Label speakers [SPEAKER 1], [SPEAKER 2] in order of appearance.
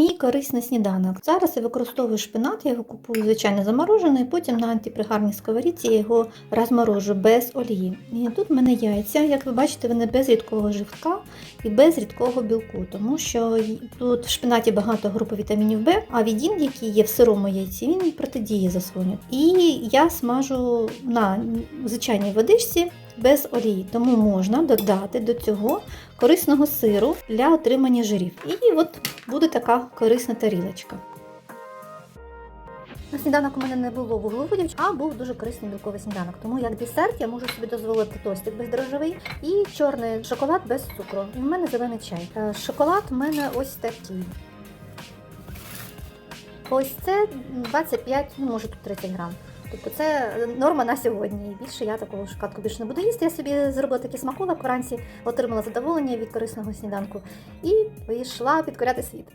[SPEAKER 1] мій корисний сніданок. Зараз я використовую шпинат, я його купую звичайно заморожений, потім на антипригарній сковорідці я його розморожу без олії. І тут в мене яйця, як ви бачите, вони без рідкого живка і без рідкого білку, тому що тут в шпинаті багато групи вітамінів Б, а відін, який є в сирому яйці, він протидіє засвоню. І я смажу на звичайній водичці без олії, тому можна додати до цього корисного сиру для отримання жирів. І от буде така корисна тарілочка. На сніданок у мене не було вуглеводів, а був дуже корисний білковий сніданок. Тому як десерт я можу собі дозволити тостик бездрожжевий і чорний шоколад без цукру. І в мене зелений чай. Е, Шоколад в мене ось такий. Ось це 25, ну може тут 30 грам. Тобто це норма на сьогодні. І більше я такого шоколадку більше не буду їсти. Я собі зробила такий смаколик вранці, отримала задоволення від корисного сніданку і пішла підкоряти світ.